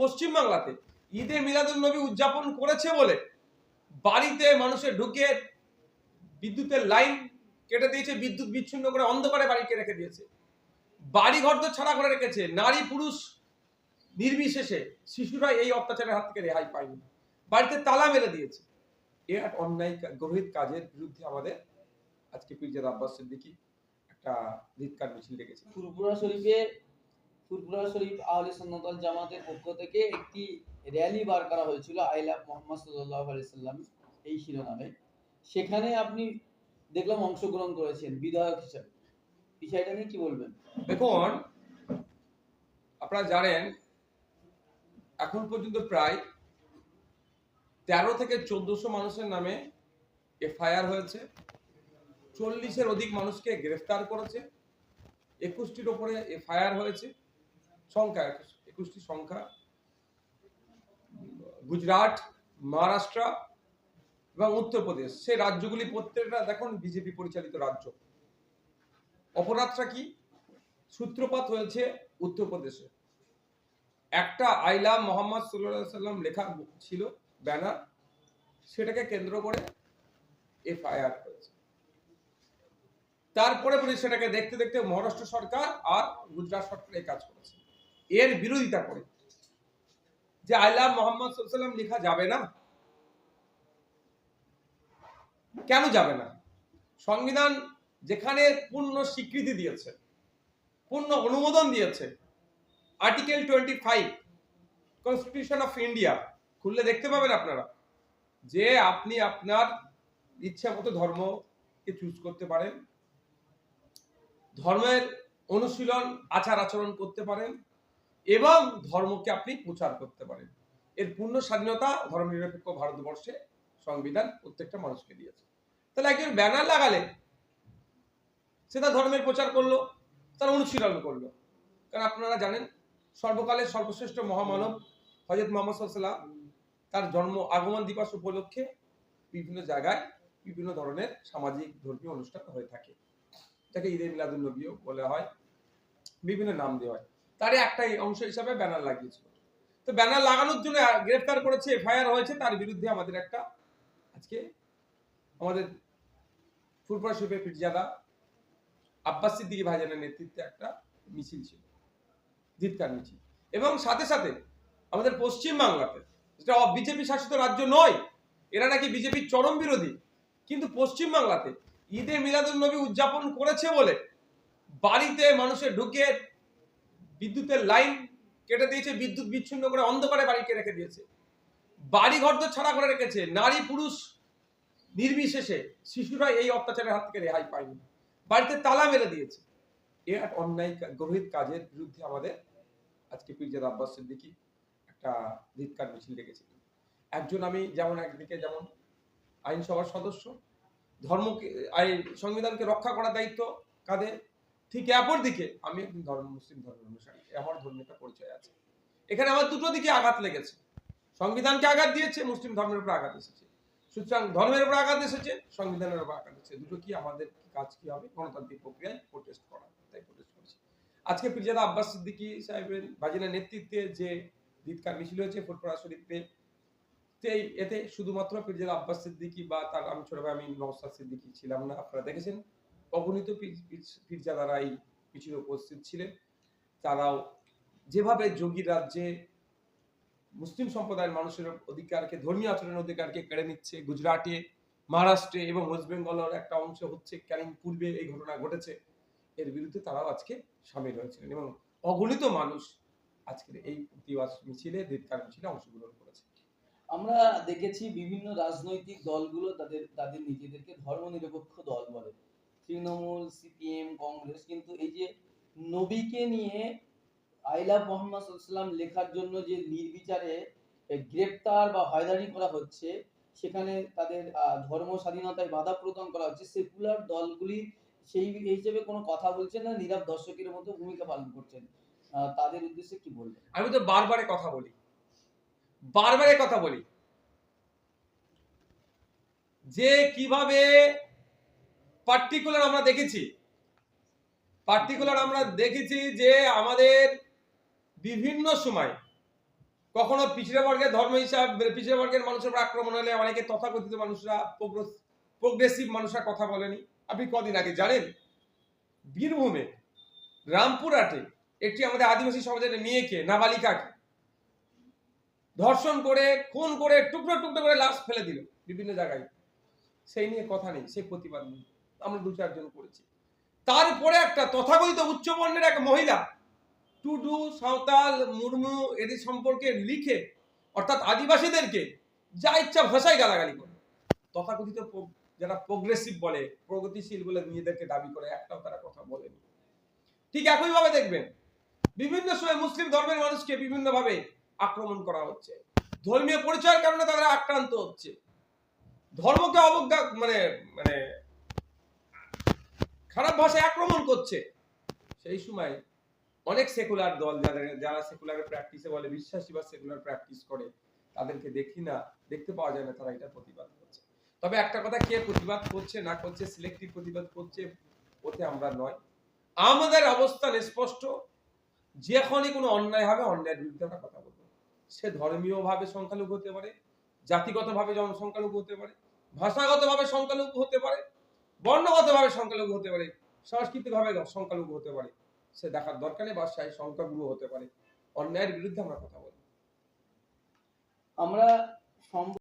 পশ্চিমবাংলাতে। ঈদে মিলাদুল নবী উদযাপন করেছে বলে বাড়িতে মানুষের ঢুকে বিদ্যুতের লাইন কেটে দিয়েছে, বিদ্যুৎ বিচ্ছিন্ন করে অন্ধকারে বাড়িকে রেখে দিয়েছে। বাড়ি ঘর তো ছাড়া করে রেখেছে, নারী পুরুষ নির্বিশেষে শিশুরা এই অত্যাচারের হাত থেকে রেহাই পায়নি। বাড়িতে তালা মেরে দিয়েছে। এ এক অন্যায় গভীর কাজের বিরুদ্ধে আমাদের আজকে পীরজাদ আব্বাস সিদ্দিকী একটা ধিৎকার মিছিল ডেকেছে। ফুরফুরা শরীফে ফুরফুরা শরীফ আহলে সুন্নাত ওয়াল জামাতের পক্ষ থেকে একটি র্যালি বার করা হয়েছিল আই লাভ মোহাম্মদ আলাইহি সাল্লাম এই শিরোনামে। সেখানে আপনি দেখলাম অংশগ্রহণ করেছেন বিধায়ক হিসাবে। বিষয়টা নিয়ে কি বলবেন? দেখুন, আপনারা জানেন, এখন পর্যন্ত প্রায় তেরো থেকে চোদ্দশো মানুষের নামে এফআইআর হয়েছে। চল্লিশের অধিক মানুষকে গ্রেফতার করেছে। একুশটির ওপরে এফআইআর হয়েছে। সংখ্যা, একুশটি সংখ্যা। গুজরাট, মহারাষ্ট্র এবং উত্তরপ্রদেশ। সেই রাজ্যগুলি প্রত্যেকটা দেখুন বিজেপি পরিচালিত রাজ্য। অপরাধটা কি? সূত্রপাত হয়েছে উত্তরপ্রদেশে। একটা আইলা মোহাম্মদ সাল্লাম লেখা ছিল, ব্যানার, সেটাকে কেন্দ্র করে এফআইআর হয়েছে। তারপরে পরে সেটাকে দেখতে দেখতে মহারাষ্ট্র সরকার আর গুজরাট সরকার এই কাজ করেছে। এর বিরোধিতা করে। যে আইলা মোহাম্মদ সাল্লাল্লাহু সাল্লাম লেখা যাবে না? কেন যাবে না? সংবিধান যেখানে পূর্ণ স্বীকৃতি দিয়েছে, পূর্ণ অনুমোদন দিয়েছে, article twenty five constitution of India খুললে দেখতে পাবেন আপনারা, যে আপনি আপনার ইচ্ছা মতো ধর্মকে চুজ করতে পারেন, ধর্মের অনুশীলন আচার আচরণ করতে পারেন এবং ধর্মকে আপনি প্রচার করতে পারেন। এর পূর্ণ স্বাধীনতা ধর্মনিরপেক্ষ ভারতবর্ষে সংবিধান প্রত্যেকটা মানুষকে দিয়েছে। তাহলে একজন ব্যানার লাগালে সে তার ধর্মের প্রচার করল, তার অনুশীলন করল। কারণ আপনারা জানেন, সর্বকালের সর্বশ্রেষ্ঠ মহামানব হজরত মোহাম্মদ সাল্লাম তার জন্ম আগমন দিবস উপলক্ষে বিভিন্ন জায়গায় বিভিন্ন ধরনের সামাজিক ধর্মীয় অনুষ্ঠান হয়ে থাকে। যাকে ঈদে মিলাদুল নবীও বলা হয়, বিভিন্ন নাম দেওয়া হয়। তারই একটাই অংশ হিসাবে ব্যানার লাগিয়েছিল। তো ব্যানার লাগানোর জন্য গ্রেফতার করেছে, এফআইআর হয়েছে, তার বিরুদ্ধে আমাদের একটা আজকে আমাদের ফুরফুরা শরীফের পিরজাদা আব্বাস সিদ্দিকী ভাইজানের নেতৃত্বে একটা মিছিল ছিল ধিৎকার মিছিল। এবং সাথে সাথে আমাদের পশ্চিম বাংলাতে যেটা বিজেপি শাসিত রাজ্য নয়, এরা নাকি বিজেপির চরম বিরোধী, কিন্তু পশ্চিম বাংলাতে ঈদে মিলাদুল নবী উদযাপন করেছে বলে বাড়িতে মানুষের ঢুকে বিদ্যুতের লাইন কেটে দিয়েছে, বিদ্যুৎ বিচ্ছিন্ন করে অন্ধকারে বাড়িকে রেখে দিয়েছে। বাড়ি ঘর তো ছাড়া করে রেখেছে, নারী পুরুষ নির্বিশেষে শিশুরা এই অত্যাচারের হাত থেকে রেহাই পায়নি। বাড়িতে তালা মেরে দিয়েছে। এ এক অন্যায় গভীর কাজের বিরুদ্ধে আমাদের আজকে পীরজাদ আব্বাস সিদ্দিকী একটা ধিৎকার মিছিল ডেকেছে একজন আমি যেমন একদিকে যেমন আইনসভার সদস্য, ধর্মকে আই সংবিধানকে রক্ষা করার দায়িত্ব কাঁধে ঠিক অপর দিকে আমি একজন ধর্ম, মুসলিম ধর্মের অনুসারী আমার একটা পরিচয় আছে। এখানে আমার দুটো দিকে আঘাত লেগেছে। সংবিধানকে আঘাত দিয়েছে, মুসলিম ধর্মের উপর আঘাত এসেছে। সুতরাং ধর্মের উপর আঘাত এসেছে, সংবিধানের উপর আঘাত এসেছে। দুটো কি আমাদের কাজ কি হবে? গণতান্ত্রিক প্রক্রিয়ায় প্রোটেস্ট করা, তাই প্রোটেস্ট করেছি। আজকে পিরজাদা আব্বাস সিদ্দিকী সাহেবের বাজিনার নেতৃত্বে যে ধিৎকার মিছিল হয়েছে ফুটফরা শরীফে এই এতে শুধুমাত্র পিরজাদা আব্বাস সিদ্দিকী বা তার, আমি ছোট ভাই, আমি নওসাদ সিদ্দিকী ছিলাম না। আপনারা দেখেছেন। অগণিত পীর- পীর- পীরজাদারা এই মিছিলে উপস্থিত ছিলেন। তারাও যেভাবে যোগী রাজ্যে মুসলিম সম্প্রদায়ের মানুষের অধিকারকে, ধর্মীয় আচরণের অধিকারকে কেড়ে নিচ্ছে, গুজরাটে, মহারাষ্ট্রে এবং ওয়েস্ট বেঙ্গলের একটা অংশ হচ্ছে ক্যানিং পূর্বে এই ঘটনা ঘটেছে, এর বিরুদ্ধে তারাও আজকে সামিল হয়েছিলেন এবং অগণিত মানুষ আজকের এই প্রতিবাদ মিছিলে ধিৎকার মিছিলে অংশগ্রহণ করেছে। আমরা দেখেছি বিভিন্ন রাজনৈতিক দলগুলো তাদের তাদের নিজেদেরকে ধর্মনিরপেক্ষ দল বলে। তৃণমূল, সিপিএম, কংগ্রেস, কিন্তু এই যে নবীকে নিয়ে আই লাভ মোহাম্মদ সাল্লাম লেখার জন্য যে নির্বিচারে গ্রেপ্তার বা হয়রানি করা হচ্ছে, সেখানে তাদের ধর্ম স্বাধীনতায় বাধা প্রদান করা হচ্ছে, সেকুলার দলগুলি সেই হিসেবে কোনো কথা বলছেন না, নীরব দর্শকের মতো ভূমিকা পালন করছেন। তাদের উদ্দেশ্যে কি বলবেন? আমি তো বারবারে কথা বলি। বারবারে কথা বলি। যে কীভাবে পার্টিকুলার আমরা দেখেছি। পার্টিকুলার আমরা দেখেছি যে আমাদের বিভিন্ন সময় কখনো পিছিয়ে বর্গের ধর্ম হিসাব, পিছিয়ে বর্গের মানুষের উপর আক্রমণ হলে অনেকে তথাকথিত মানুষরা প্রোগ্রেসিভ মানুষরা কথা বলেনি। আপনি কদিন আগে জানেন, বীরভূমে, রামপুরহাটে একটি আমাদের আদিবাসী সমাজের মেয়েকে, নাবালিকাকে, ধর্ষণ করে, খুন করে, টুকরো টুকরো করে লাশ ফেলে দিল বিভিন্ন জায়গায়। সেই নিয়ে কথা নেই, সেই প্রতিবাদ নেই। আমরা দু চারজন করেছি। তারপরে একটা তথাকথিত উচ্চবর্ণের এক মহিলা, টুডু, সাঁওতাল, মুর্মু এদের সম্পর্কে লিখে, অর্থাৎ আদিবাসীদেরকে যা ইচ্ছা ভাষায় গালাগালি করে। তথাকথিত যারা প্রোগ্রেসিভ বলে, প্রগতিশীল বলে নিজেদেরকে দাবি করে, একটাও তারা কথা বলেনি। ঠিক একইভাবে দেখবেন, বিভিন্ন সময় মুসলিম ধর্মের মানুষকে বিভিন্নভাবে আক্রমণ করা হচ্ছে। ধর্মীয় পরিচয়ের কারণে তারা আক্রান্ত হচ্ছে। ধর্মকে অবজ্ঞা মানে মানে খারাপ ভাষায় আক্রমণ করছে। সেই সময় অনেক সেকুলার দল যারা যারা সেকুলার প্র্যাকটিসে বলে, বিশ্বাসী বা সেকুলার প্র্যাকটিস করে, তাদেরকে দেখি না, দেখতে পাওয়া যায় না তারা এটা প্রতিবাদ করছে। তবে একটা কথা কে প্রতিবাদ করছে, না করছে সিলেক্টিভ প্রতিবাদ করছে, ওতে আমরা নয়। আমাদের অবস্থান স্পষ্ট। যখনই কোনো অন্যায় হবে, অন্যায়ের বিরুদ্ধে আমরা কথা বলব। সে ধর্মীয় ভাবে সংখ্যালঘু হতে পারে, জাতিগতভাবে সংখ্যালঘু হতে পারে ভাষাগত ভাবে সংখ্যালঘু হতে পারে বর্ণগত ভাবে সংখ্যালঘু হতে পারে সাংস্কৃতিক ভাবে সংখ্যালঘু হতে পারে, সে দেখার দরকার নেই বা সে সংখ্যাগুরু হতে পারে। অন্যায়ের বিরুদ্ধে আমরা কথা বলি আমরা